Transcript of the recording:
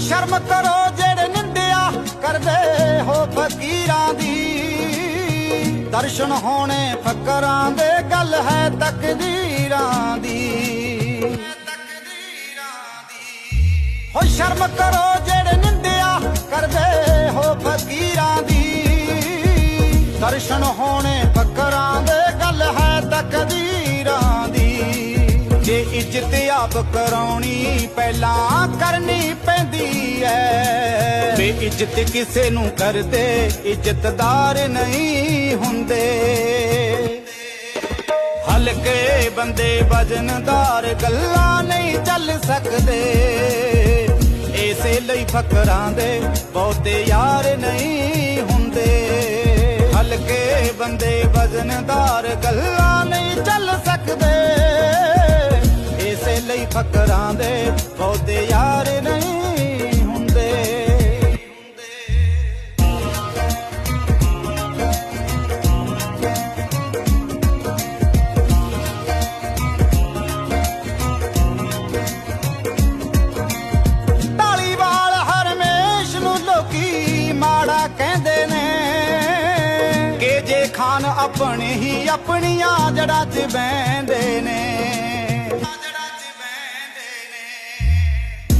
ਸ਼ਰਮ ਕਰੋ ਜਿਹੜੇ ਨਿੰਦਿਆ ਕਰਦੇ ਹੋ ਫਕੀਰਾਂ ਦੀ। ਦਰਸ਼ਨ ਹੋਣੇ ਫਕਰਾਂ ਦੇ, ਗੱਲ ਹੈ ਤਕਦੀਰਾਂ ਦੀ। ਹੋ ਸ਼ਰਮ ਕਰੋ ਜਿਹੜੇ ਨਿੰਦਿਆ ਕਰਦੇ ਹੋ ਫਕੀਰਾਂ ਦੀ। ਦਰਸ਼ਨ ਹੋਣੇ ਫਕਰਾਂ ਦੇ, ਗੱਲ ਹੈ ਤਕਦੀਰਾਂ ਦੀ। ਜੇ ਇੱਜ਼ਤ ਆਪ ਕਰਾਉਣੀ, ਪਹਿਲਾਂ ਕਰਨੀ ਇੱਜ਼ਤ ਕਿਸੇ ਨੂੰ ਕਰਦੇ, ਇੱਜ਼ਤਦਾਰ ਨਹੀਂ ਹੁੰਦੇ। ਹਲਕੇ ਬੰਦੇ ਵਜਨਦਾਰ ਗੱਲਾਂ ਨਹੀਂ ਚੱਲ ਸਕਦੇ। ਇਸੇ ਲਈ ਫਕਰਾਂ ਦੇ ਬਹੁਤੇ ਯਾਰ ਨਹੀਂ ਹੁੰਦੇ। ਹਲਕੇ ਬੰਦੇ ਵਜਨਦਾਰ ਗੱਲਾਂ ਨਹੀਂ ਚੱਲ ਸਕਦੇ। ਇਸੇ ਲਈ ਫਕਰਾਂ ਦੇ ਬਹੁਤੇ ਯਾਰ ਨਹੀਂ ਜੇ ਖਾਨ ਆਪਣੇ ਹੀ ਆਪਣੀਆਂ ਜੜਾਂ 'ਚ ਬੈੰਦੇ ਨੇ।